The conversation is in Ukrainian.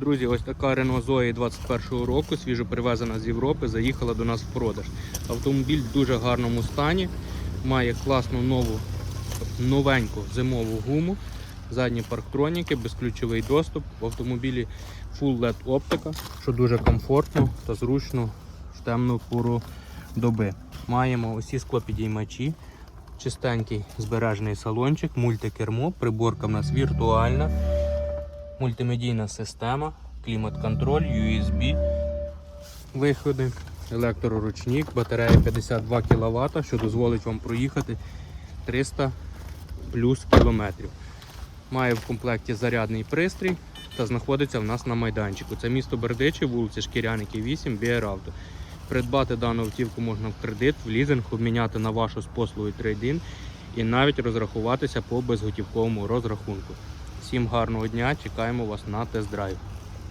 Друзі, ось така Renault Zoe 21 року, свіжо привезена з Європи, заїхала до нас в продаж. Автомобіль в дуже гарному стані, має класну нову, новеньку зимову гуму, задні парктроніки, безключовий доступ. В автомобілі Full LED оптика, що дуже комфортно та зручно в темну пору доби. Маємо усі склопідіймачі, чистенький збережений салончик, мультикермо, приборка в нас віртуальна, мультимедійна система, клімат-контроль, USB, виходи, електроручник, батарея 52 кВт, що дозволить вам проїхати 300 плюс кілометрів. Має в комплекті зарядний пристрій та знаходиться в нас на майданчику. Це місто Бердичі, вулиця Шкіряники 8, Біаравто. Придбати дану автівку можна в кредит, в лізинг, обміняти на вашу з послугою трейдин і навіть розрахуватися по безготівковому розрахунку. Всім гарного дня, чекаємо вас на тест-драйв.